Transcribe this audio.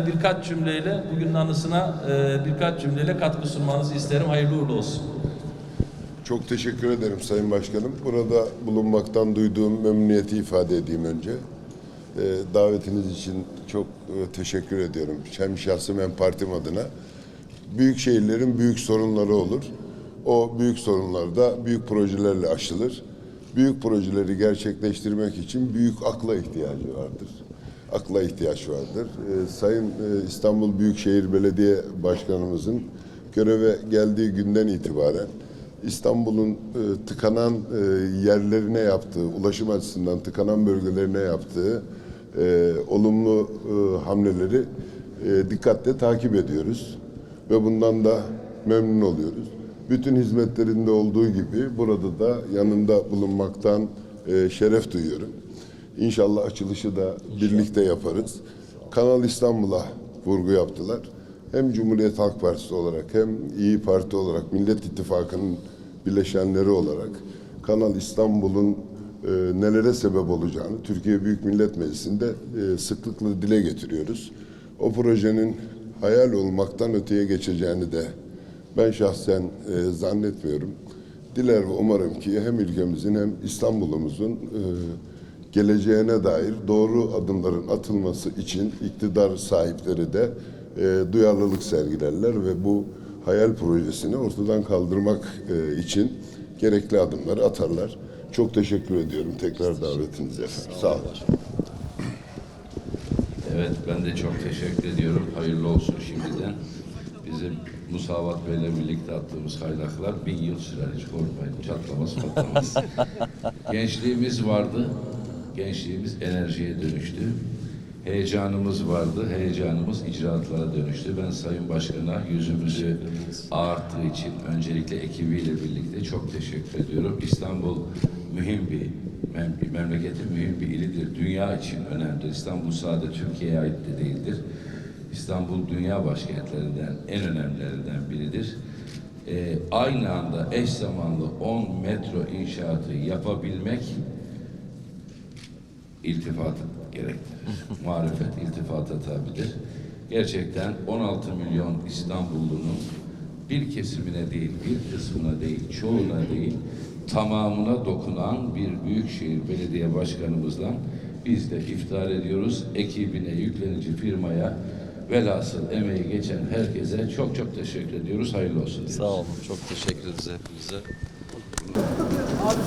şöyle birkaç cümleyle bugünün anısına e, birkaç cümleyle katkı sunmanızı isterim. Hayırlı uğurlu olsun. Çok teşekkür ederim Sayın Başkanım. Burada bulunmaktan duyduğum memnuniyeti ifade edeyim önce. Ee, davetiniz için çok e, teşekkür ediyorum. Hem şahsım hem partim adına. Büyük şehirlerin büyük sorunları olur. O büyük sorunlar da büyük projelerle aşılır. Büyük projeleri gerçekleştirmek için büyük akla ihtiyacı vardır. Akla ihtiyaç vardır. Ee, Sayın e, İstanbul Büyükşehir Belediye Başkanımızın göreve geldiği günden itibaren İstanbul'un e, tıkanan e, yerlerine yaptığı, ulaşım açısından tıkanan bölgelerine yaptığı e, olumlu e, hamleleri e, dikkatle takip ediyoruz ve bundan da memnun oluyoruz. Bütün hizmetlerinde olduğu gibi burada da yanında bulunmaktan e, şeref duyuyorum. İnşallah açılışı da birlikte yaparız. Kanal İstanbul'a vurgu yaptılar. Hem Cumhuriyet Halk Partisi olarak hem İyi Parti olarak Millet İttifakı'nın bileşenleri olarak Kanal İstanbul'un e, nelere sebep olacağını Türkiye Büyük Millet Meclisi'nde e, sıklıkla dile getiriyoruz. O projenin hayal olmaktan öteye geçeceğini de ben şahsen e, zannetmiyorum. Diler ve umarım ki hem ülkemizin hem İstanbul'umuzun e, geleceğine dair doğru adımların atılması için iktidar sahipleri de e, duyarlılık sergilerler ve bu hayal projesini ortadan kaldırmak e, için gerekli adımları atarlar. Çok teşekkür ediyorum tekrar davetinize efendim. Sağ olun. Evet ben de çok teşekkür ediyorum. Hayırlı olsun şimdiden. Bizim Musavat Bey'le birlikte attığımız haylaklar bin yıl sürer hiç korkmayın. Çatlamaz patlamaz. Gençliğimiz vardı. Gençliğimiz enerjiye dönüştü. Heyecanımız vardı. Heyecanımız icraatlara dönüştü. Ben Sayın Başkan'a yüzümüzü ağarttığı için öncelikle ekibiyle birlikte çok teşekkür ediyorum. İstanbul mühim bir mem- memleketin mühim bir ilidir. Dünya için önemlidir. İstanbul sadece Türkiye'ye ait de değildir. İstanbul dünya başkentlerinden en önemlilerinden biridir. Ee, aynı anda eş zamanlı 10 metro inşaatı yapabilmek iltifatı gerektirir. Marifet iltifata tabidir. Gerçekten 16 milyon İstanbullunun bir kesimine değil, bir kısmına değil, çoğuna değil, tamamına dokunan bir büyükşehir belediye başkanımızla biz de iftihar ediyoruz. Ekibine, yüklenici firmaya, velhasıl emeği geçen herkese çok çok teşekkür ediyoruz. Hayırlı olsun. diyoruz. Sağ olun. Çok teşekkür ederiz hepinize.